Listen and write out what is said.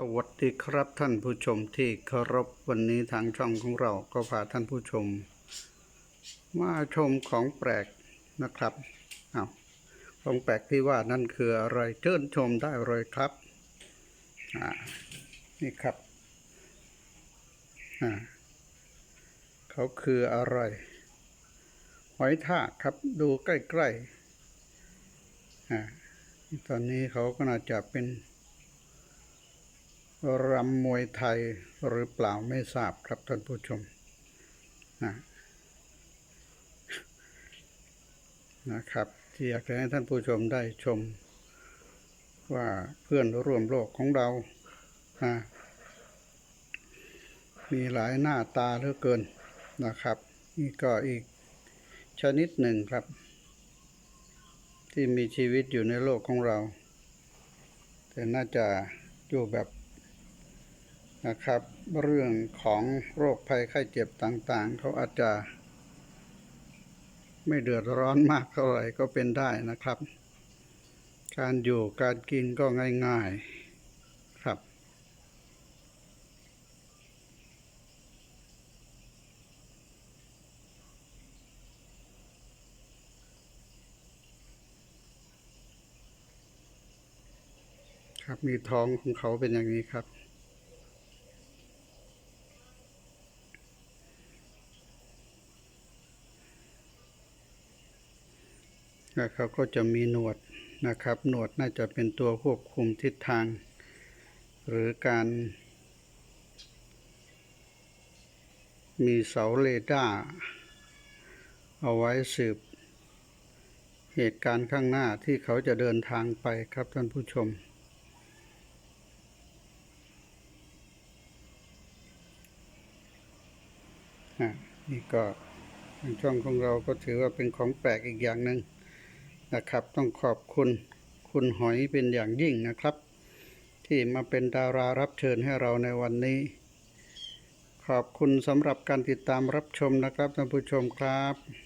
สวัสดีครับท่านผู้ชมที่เคารพวันนี้ทางช่องของเราก็พาท่านผู้ชม มาชมของแปลกนะครับอ้าวของแปลกที่ว่านั่นคืออะไรเชิญชมได้เลยครับอ่านี่ครับอ่าเขาคืออะไรหอยทากครับดูใกล้ๆอ่าตอนนี้เขาก็น่าจะเป็น รำมวยไทยหรือเปล่าไม่ทราบครับท่านผู้ชมนะนะครับ ที่อยากจะให้ท่านผู้ชมได้ชม ว่าเพื่อนร่วมโลกของเรานะมีหลายหน้าตาเหลือเกินนะครับ นี่ก็อีกชนิดหนึ่งครับ ที่มีชีวิตอยู่ในโลกของเรา แต่น่าจะอยู่แบบ นะครับ เรื่องของโรคภัยไข้เจ็บต่างๆ เขาอาจจะไม่เดือดร้อนมากเท่าไหร่ก็เป็นได้นะครับ การอยู่การกินก็ง่ายๆครับ ครับมีท้องของเขาเป็นอย่างนี้ครับ แล้วเขาก็จะมีหนวดนะครับหนวดน่าจะเป็นตัวควบคุมทิศทาง หรือการ มีเสาเรดาร์เอาไว้สืบ เหตุการณ์ข้างหน้าที่เขาจะเดินทางไปครับท่านผู้ชมอะนี่ก็ช่องของเราก็ถือว่าเป็นของแปลกอีกอย่างหนึ่ง นะครับ ต้องขอบคุณคุณหอยเป็นอย่างยิ่งนะครับ ที่มาเป็นดารารับเชิญให้เราในวันนี้ ขอบคุณสำหรับการติดตามรับชมนะครับท่านผู้ชมครับ